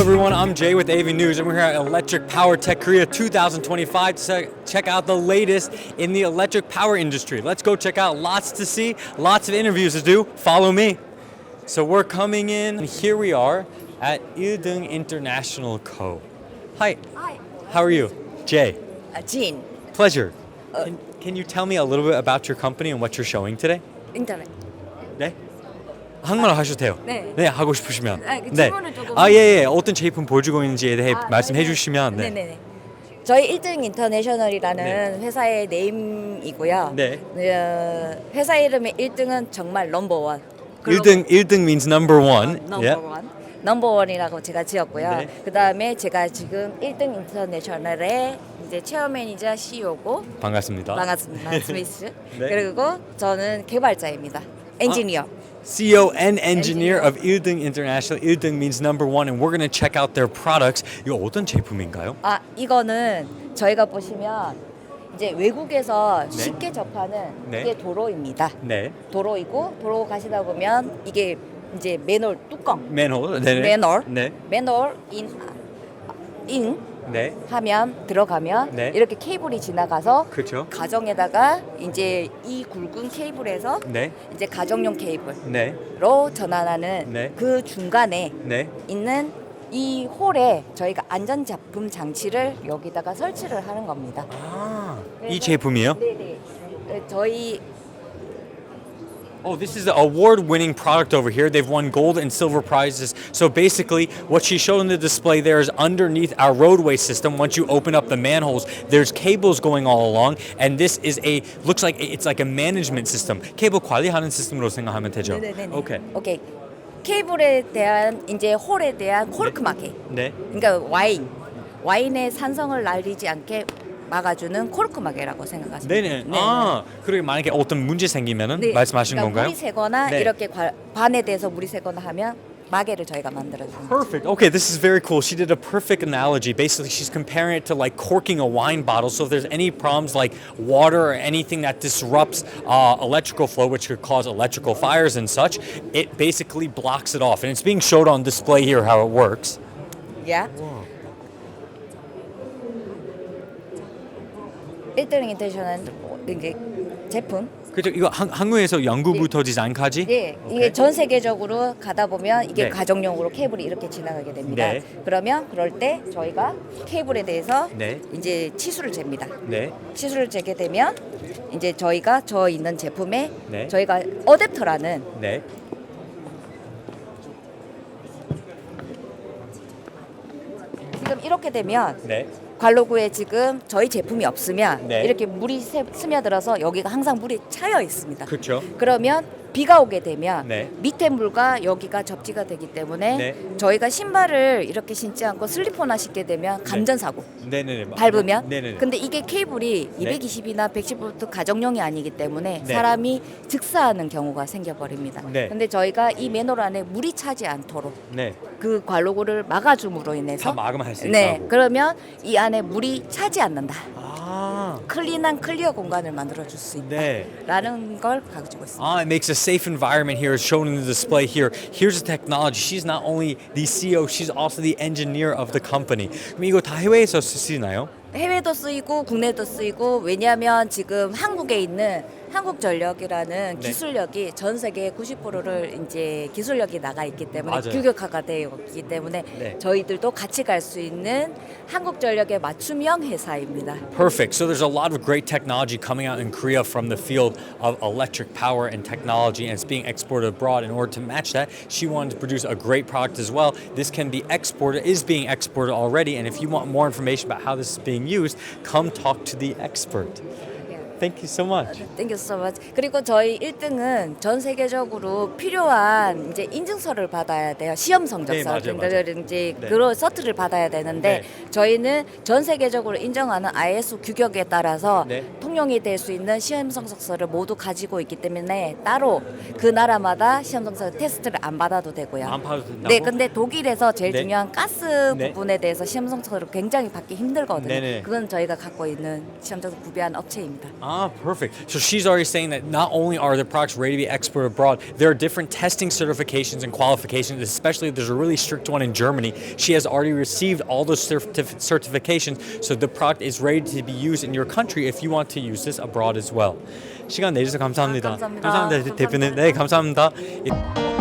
Hello everyone, I'm Jay with AV News and we're here at Electric Power Tech Korea 2025 to check out the latest in the electric power industry. Let's go check out lots to see, lots of interviews to do. Follow me. So we're coming in and here we are at Ildung International Co. Hi. Hi. How are you? Jay. Uh, Jean. Pleasure. Uh, can, can you tell me a little bit about your company and what you're showing today? Internet. 네? 한국말 하셔도 돼요. 네. 하고 싶으시면. 아, 그 질문을 조금- 아, 예, 예. 어떤 제품 보여주고 있는지에 대해 아, 말씀해 네네. 주시면. 네. 네네네. 저희 1등 인터내셔널이라는 네. 회사의 네임이고요. 네. 어, 회사 이름의 1등은 정말 넘버원. 1등 1등 means number one. 예. 넘버원. 넘버원이라고 제가 지었고요. 네. 그 다음에 제가 지금 1등 인터내셔널의 이제 체어매니저 CEO고 반갑습니다. 반갑습니다. 스미스. 네. 그리고 저는 개발자입니다. CEO and engineer Engineer. of 1등 International. 1등 means number one, and we're to check out their products. 이거 어떤 제품인가요? 아 이거는 저희가 보시면 이제 외국에서 네. 쉽게 접하는 네. 이게 도로입니다. 네. 도로이고 도로 가시다 보면 이게 이제 맨홀 뚜껑 맨홀. 네. 맨홀 네. 맨홀 인, 인 네. 하면 들어가면 네. 이렇게 케이블이 지나가서 그렇죠. 가정에다가 이제 이 굵은 케이블에서 네. 이제 가정용 케이블로 네. 전환하는 네. 그 중간에 네. 있는 이 홀에 저희가 안전 작품 장치를 여기다가 설치를 하는 겁니다. 아, 이 제품이요? 네네. 네, 저희 Oh, this is the award-winning product over here. They've won gold and silver prizes. So basically, what she showed in the display there is underneath our roadway system. Once you open up the manholes, there's cables going all along, and this is a looks like it's like a management system. 케이블 관리하는 시스템으로 생각하면 되죠. 네네네. 오케이. 오케이. 케이블에 대한 이제 홀에 대한 코르크 마켓. 네. 그러니까 와인. 와인의 산성을 날리지 않게 막아주는 코르크 마개라고 생각하시면 네네. 돼요. 아, 그리고 만약에 어떤 문제 생기면은 네. 말씀하시는 그러니까 건가요? 물이 새거나 네. 이렇게 관- 관에 대해서 물이 새거나 하면 마개를 저희가 만들어줍니다. Perfect. Okay, this is very cool. She did a perfect analogy. Basically, she's comparing it to like corking a wine bottle. So if there's any problems like water or anything that disrupts uh, electrical flow, which could cause electrical fires and such, it basically blocks it off. And it's being showed on display here how it works. 야. 1등 인테리어는 이게 제품. 그죠? 이거 한, 한국에서 연구부터 디자인까지? 예, 오케이. 이게 전 세계적으로 가다 보면 이게 네. 가정용으로 케이블이 이렇게 지나가게 됩니다. 네. 그러면 그럴 때 저희가 케이블에 대해서 네. 이제 치수를 잽니다. 네. 치수를 재게 되면 이제 저희가 저 있는 제품에 네. 저희가 어댑터라는 네. 지금 이렇게 되면 네. 관로구에 지금 저희 제품이 없으면 네. 이렇게 물이 새- 스며들어서 여기가 항상 물이 차여 있습니다. 그렇죠. 그러면 비가 오게 되면 네. 밑에 물과 여기가 접지가 되기 때문에 네. 저희가 신발을 이렇게 신지 않고 슬리퍼나 신게 되면 감전 사고 네네네. 밟으면 네네네. 근데 이게 케이블이 네. 220이나 110V 가정용이 아니기 때문에 네. 사람이 즉사하는 경우가 생겨버립니다. 네. 근데 저희가 이 맨홀 안에 물이 차지 않도록 네. 그 관로구를 막아줌으로 인해서 다 막으면 수네 있다고. 그러면 이 안에 물이 차지 않는다. 아. 클린한 클리어 공간을 만들어 줄수 네. 있다라는 걸 가지고 있습니다. Ah, it makes a safe environment here, as shown in the display here. Here's the technology. She's not only the CEO, she's also the engineer of the company. 그럼 이거 다 해외에서 쓰시나요? 해외도 쓰이고 국내도 쓰이고 왜냐하면 지금 한국에 있는 한국전력이라는 네. 기술력이 전 세계 90%를 이제 기술력이 나가 있기 때문에 맞아요. 규격화가 되어 있기 때문에 네. 저희들도 같이 갈 수 있는 한국전력의 맞춤형 회사입니다. Perfect. So there's a lot of great technology coming out in Korea from the field of electric power and technology, and it's being exported abroad. In order to match that, she wanted to produce a great product as well. This can be exported, is being exported already, and if you want more information about how this is being used, come talk to the expert. Thank you so much. Thank you so much. 그리고 저희 1등은 전 세계적으로 필요한 이제 인증서를 받아야 돼요. 시험 성적서. 네, 맞아요, 맞아요. 이제 네. 그런 서트를 받아야 되는데 네. 저희는 전 세계적으로 인정하는 ISO 규격에 따라서 네. 통용이 될 수 있는 시험 성적서를 모두 가지고 있기 때문에 따로 그 나라마다 시험 성적 테스트를 안 받아도 되고요. 안 봐도 된다고? 네, 근데 독일에서 제일 네. 중요한 가스 네. 부분에 대해서 시험 성적서를 굉장히 받기 힘들거든요. 네네. 그건 저희가 갖고 있는 시험 성적 구비한 업체입니다. Ah, perfect. So she's already saying that not only are the products ready to be exported abroad, there are different testing certifications and qualifications, especially there's a really strict one in Germany. She has already received all those certif- certifications, so the product is ready to be used in your country if you want to use this abroad as well. 시간 내주셔서 감사합니다. 아, 감사합니다. 감사합니다, 대표님. 네, 감사합니다.